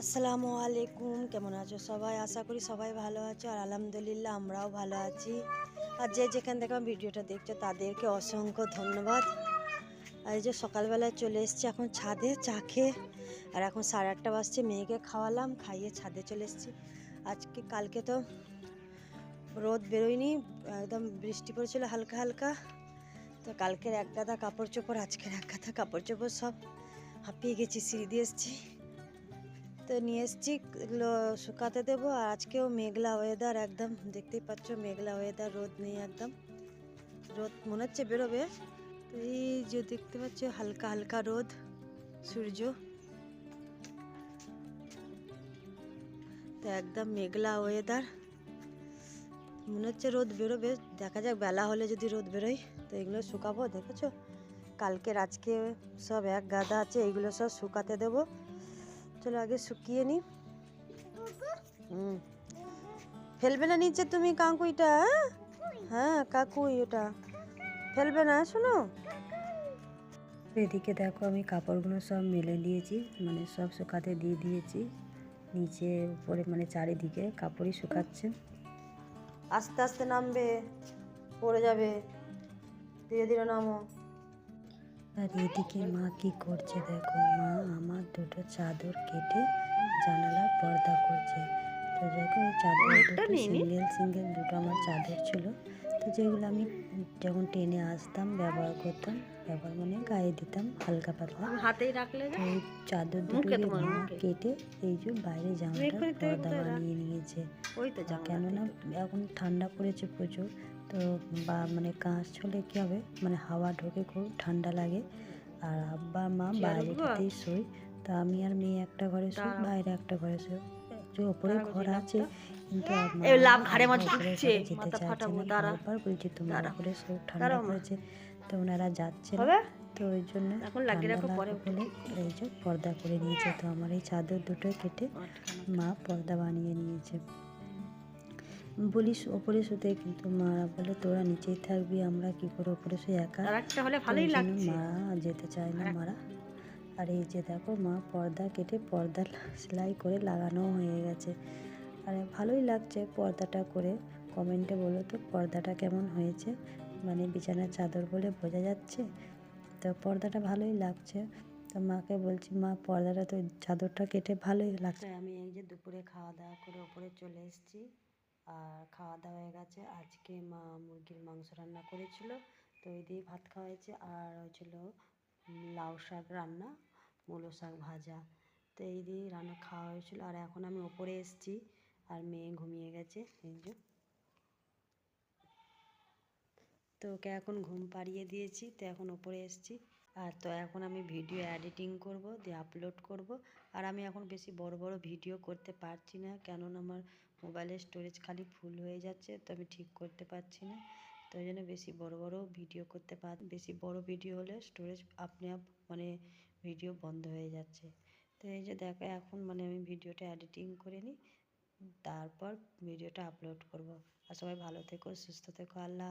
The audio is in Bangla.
আসসালামু আলাইকুম। কেমন আছো সবাই? আশা করি সবাই ভালো আছো। আর আলহামদুলিল্লাহ আমরাও ভালো আছি। আর যে যেখান থেকে ভিডিওটা দেখছ, তাদেরকে অসংখ্য ধন্যবাদ। আর এই যে সকালবেলায় চলে এসেছি এখন ছাদে চা খেয়ে। আর এখন সাড়ে আটটা বাজছে, মেয়েকে খাওয়ালাম, খাইয়ে ছাদে চলে এসেছি। আজকে, কালকে তো রোদ বেরোয়নি, একদম বৃষ্টি পড়েছিল হালকা হালকা। তো কালকের এক গাদা কাপড় চোপড়, আজকের এক গাদা কাপড় চোপড় সব হাঁপিয়ে গেছি, সিঁড়ি দিয়ে এসেছি। তো নিয়ে এসেছি, এগুলো শুকাতে দেবো। আর আজকেও মেঘলা ওয়েদার একদম, দেখতেই পাচ্ছ মেঘলা ওয়েদার রোদ নেই একদম। রোদ মনে হচ্ছে বেরোবে। তো এই যে দেখতে পাচ্ছ, হালকা হালকা রোদ, সূর্য। তো একদম মেঘলা ওয়েদার মনে হচ্ছে রোদ বেরোবে। দেখা যাক, বেলা হলে যদি রোদ বেরোয়, তো এগুলো শুকাবো, দেখেছ? কালকের আজকে সব এক গাদা আছে এইগুলো সব শুকাতে দেবো। চলো আগে শুকিয়ে নি। হুম। ফেলবে না নিচে তুমি কাকুইটা হ্যাঁ? হ্যাঁ কাকুই ওটা। ফেলবে না শোনো। এদিকে দেখো আমি কাপড়গুলো সব মেলে দিয়েছি মানে সব শুকাতে দিয়ে দিয়েছি। নিচে উপরে মানে চারিদিকে কাপড়ই শুকাচ্ছে। আস্তে আস্তে নামবে পড়ে যাবে। ধীরে ধীরে নামো। আর এদিকে মা কি করছে দেখো মা আমার দুটো চাদর কেটে জানালার পর্দা করছে। তো এই চাদর দুটো সিঙ্গেল সিঙ্গেল দুটো আমার চাদর ছিল। তো যেগুলো আমি যখন টেনে আসতাম ব্যবহার করতাম ব্যবহার মানে গায়ে দিতাম হালকা পাতলা। হাতেই রাখলে এই চাদর দুটো কেটে এই যে বাইরে জামাটা পর্দা বানিয়ে নিয়েছে। ওই তো কেননা এখন ঠান্ডা পড়েছে প্রচুর তো বা মানে কাঁচ হলে কী হবে? মানে হাওয়া ঢোকে খুব ঠান্ডা লাগে। আর আব্বা মা বাইরেতেই শোয়। তো আমি আর মেয়ে একটা ঘরে শুই বাইরে একটা ঘরে শুই। যে ওপরে ঘর আছে কিন্তু এই লাভ আব্বা মাঝে ঘরে যেতে ফাটাবো, না। বারবার বলছি তোমরা দাঁড়া। ওপরে শো ঠান্ডা মা। পড়েছে তো ওনারা যাচ্ছে হবে? তো ওই জন্য এখন লাগিয়ে রাখো, পরে বলে এই যে পর্দা করে নিয়েছে। তো আমার এই চাদর দুটো কেটে মা পর্দা বানিয়ে নিয়েছে। বলিস ওপরে শুতে। কিন্তু মারা বলে তোরা নিচেই থাকবি আমরা কি করে ওপরে শুয়ে একা? একটা হলে ভালোই লাগছে। মা যেতে চায় না মারা। আর এই যে দেখো মা পর্দা কেটে পর্দা সেলাই করে লাগানো হয়ে গেছে। আর ভালোই লাগছে পর্দাটা করে। কমেন্টে বলো তো পর্দাটা কেমন হয়েছে? মানে বিছানার চাদর বলে বোঝা যাচ্ছে? তো পর্দাটা ভালোই লাগছে। তো মাকে বলছি, মা, পর্দাটা তো চাদরটা কেটে ভালোই লাগছে। আমি এই যে দুপুরে খাওয়া দাওয়া করে ওপরে চলে এসেছি। আর খাওয়া দাওয়া হয়ে গেছে। আজকে মা মুরগির মাংস রান্না করেছিল। তো ওই দিয়ে ভাত খাওয়া হয়েছে। আর হয়েছিল লাউ শাক রান্না, মূলো শাক ভাজা। তো এই দিয়ে রান্না খাওয়া হয়েছিল। আর এখন আমি ওপরে এসেছি আর মেয়ে ঘুমিয়ে গেছে, এই যে। তো ওকে এখন ঘুম পাড়িয়ে দিয়েছি, তো এখন ওপরে এসেছি। আর তো এখন আমি ভিডিও এডিটিং করব, দিয়ে আপলোড করব। আর আমি এখন বেশি বড় বড় ভিডিও করতে পারছি না, কেননা আমার মোবাইলের স্টোরেজ খালি ফুল হয়ে যাচ্ছে, তো আমি ঠিক করতে পারছি না। তো ওই জন্য বেশি বড় বড় ভিডিও করতে পার বেশি বড় ভিডিও হলে স্টোরেজ আপনি আপ মানে ভিডিও বন্ধ হয়ে যাচ্ছে। তো এই যে দেখো, এখন মানে আমি ভিডিওটা এডিটিং করে নিই, তারপর ভিডিওটা আপলোড করব। আর সবাই ভালো থেকো, সুস্থ থেকো, আল্লাহ